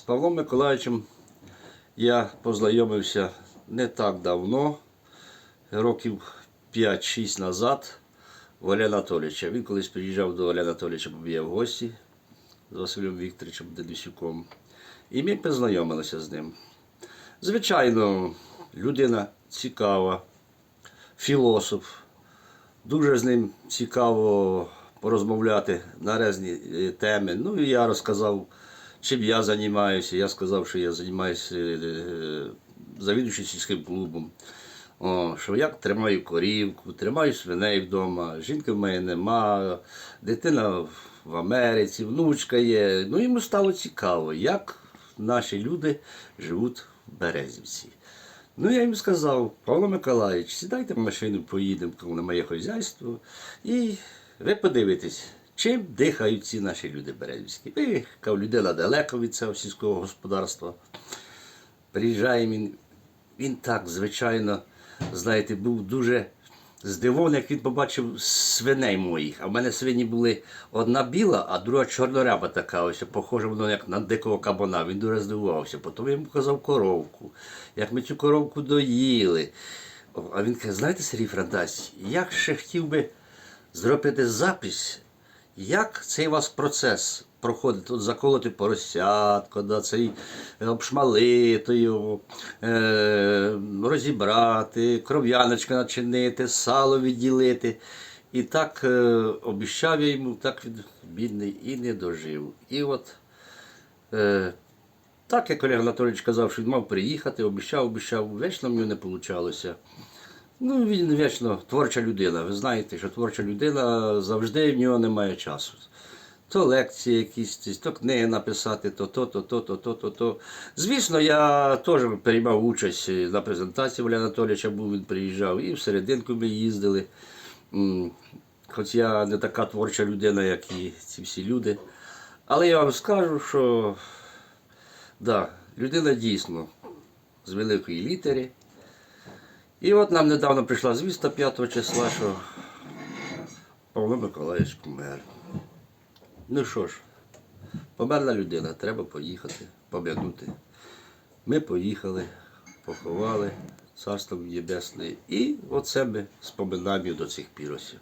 Павлом Миколаївичем я познайомився не так давно, років 5-6 назад в Оля Анатолійовича. Він колись приїжджав до Оля Анатолійовича, бо я в гості з Василем Вікторовичем Дедусюком. І ми познайомилися з ним. Звичайно, людина цікава, філософ. Дуже з ним цікаво порозмовляти на різні е, теми. Ну і я розказав, чим я займаюся. Я сказав, що я займаюся е, завідуючим сільським клубом. О, що я тримаю корівку, тримаю свиней вдома, жінки в мене нема, дитина в Америці, внучка є. Ну йому стало цікаво, як наші люди живуть в Березівці. Ну, я їм сказав, Павло Миколаївич, сідайте в машину, поїдемо на моє хазяйство, і ви подивитесь, чим дихають ці наші люди березівські. Ви, людина далеко від цього сільського господарства. Приїжджає він, він так, звичайно, знаєте, був дуже здивований, як він побачив свиней моїх. А в мене свині були одна біла, а друга чорноряба така, ось, похоже воно як на дикого кабана. Він дуже здивувався. Потім я йому показав коровку, як ми цю коровку доїли. А він каже, знаєте, Сергій Франтась, як ще хотів би зробити запис, як цей у вас процес проходить? Тут заколоти поросятко, да, цей е, обшмалити його, е, розібрати, кров'яночка начинити, сало відділити. І так е, обіщав я йому, так він бідний і не дожив. І от е, так, як Олег Анатолійович казав, що він мав приїхати, обіщав, обіщав, вічно в нього не вийшло. Ну, він вічно творча людина. Ви знаєте, що творча людина завжди в нього немає часу. То лекції якісь, то книги написати, то то, то, то, то, то, то, то. Звісно, я теж приймав участь на презентації Оля Анатолійовича, був він приїжджав, і всерединку ми їздили. Хоч я не така творча людина, як і ці всі люди. Але я вам скажу, що да, людина дійсно з великої літери. І от нам недавно прийшла звістка 5 числа, що Павло Миколаївич помер. Ну що ж, померла людина, треба поїхати, пом'янути. Ми поїхали, поховали царство небесне. І оце ми споминаємо до цих пір ось.